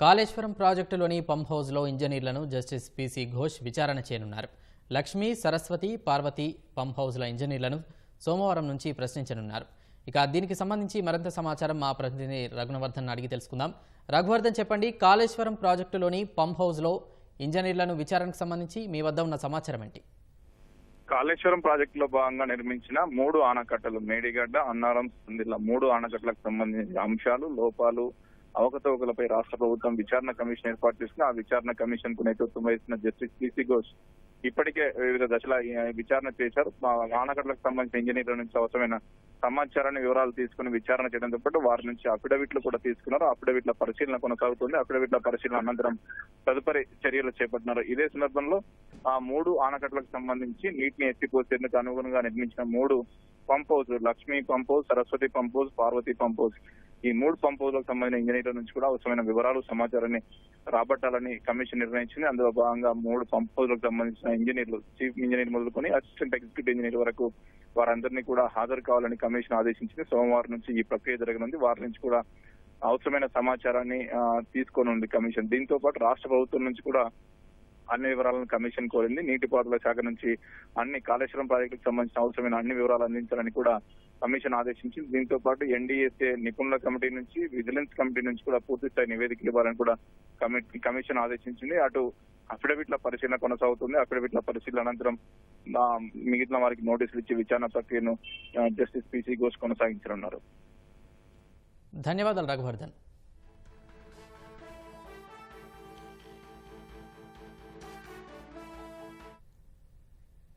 Kaleshwaram ప్రాజెక్టులోని pump హౌస్లో ఇంజనీర్లను justice PC Ghosh విచారణ చేయనున్నారు. లక్ష్మీ సరస్వతి పార్వతి పంప్ హౌస్ల ఇంజనీర్లను సోమవారం నుంచి ప్రశ్నించనున్నారు. ఇక దీనికి సంబంధించి మరింత సమాచారం మా ప్రతినిధి రఘునవర్ధన్ అడిగి తెలుసుకుందాం. రఘువర్ధన్ చెప్పండి కాళేశ్వరం ప్రాజెక్టులోని పంప్ హౌస్లో ఇంజనీర్లను విచారణకు సంబంధించి మీ వద్ద ఉన్న సమాచారం ఏంటి? కాళేశ్వరం ప్రాజెక్టులో భాగంగా నిర్మించిన మూడు ఆనకట్టలు మేడిగడ్డ అన్నారం సుందిల్ల మూడు ఆనకట్టలకు సంబంధించిన అంశాలు లోపాలు అవకతవకలపై రాష్ట్ర ప్రభుత్వం విచారణ కమిషన్ ఏర్పాటు చేసిన ఆ విచారణ కమిషన్కు నేతృత్వం వహిస్తున్న జస్టిస్ పిసి ఘోష్ ఇప్పటికే వివిధ దశల విచారణ చేశారు. ఆనకట్లకు ఆనకట్టలకు సంబంధించిన ఇంజనీర్ల నుంచి అవసరమైన సమాచారాన్ని వివరాలు తీసుకుని విచారణ చేయడంతో పాటు వారి నుంచి అఫిడవిట్లు కూడా తీసుకున్నారు. అఫిడవిట్ల పరిశీలన కొనసాగుతుంది. అఫిడవిట్ల పరిశీలన అనంతరం తదుపరి చర్యలు చేపట్టినారు. ఇదే సందర్భంలో ఆ మూడు ఆనకట్టలకు సంబంధించి నీటిని ఎత్తిపోసేందుకు అనుగుణంగా నిర్మించిన మూడు pump house Lakshmi pump house Saraswati pump house Parvati pump house ఈ మూడు పంప్ హౌస్లకు సంబంధించిన ఇంజనీర్ల నుంచి కూడా అవసరమైన వివరాలు సమాచారాన్ని రాబట్టాలని కమిషన్ నిర్ణయించింది. అందులో భాగంగా మూడు పంప్ హౌస్లకు సంబంధించిన ఇంజనీర్లు చీఫ్ ఇంజనీర్ మొదలుకొని అసిస్టెంట్ ఎగ్జిక్యూటివ్ ఇంజనీర్ వరకు వారందరినీ కూడా హాజరు కావాలని కమిషన్ ఆదేశించింది. సోమవారం నుంచి ఈ ప్రక్రియ జరగనుంది. వారి నుంచి కూడా అవసరమైన సమాచారాన్ని తీసుకొని ఉంది కమిషన్. దీంతో పాటు రాష్ట్ర ప్రభుత్వం నుంచి కూడా అన్ని వివరాలను కమిషన్ కోరింది. నీటిపారుదల శాఖ నుంచి అన్ని కాళేశ్వరం ప్రాజెక్టుకు సంబంధించిన అవసరమైన అన్ని వివరాలు అందించాలని కూడా కమిషన్ ఆదేశించింది దీంతో పాటు ఎన్డీఎస్ఏ నిపుణుల కమిటీ నుంచి విజిలెన్స్ కమిటీ నుంచి కూడా పూర్తి స్థాయి నివేదిక ఇవ్వాలని కూడా కమిటీ కమిషన్ ఆదేశించింది. అటు అఫిడవిట్ల పరిశీలన కొనసాగుతుంది. అఫిడవిట్ల పరిశీలన అనంతరం మిగిలిన వారికి నోటీసులు ఇచ్చి విచారణ ప్రక్రియను జస్టిస్ పిసి ఘోష్ కొనసాగించనున్నారు. ధన్యవాదాలు రఘువర్ధన్.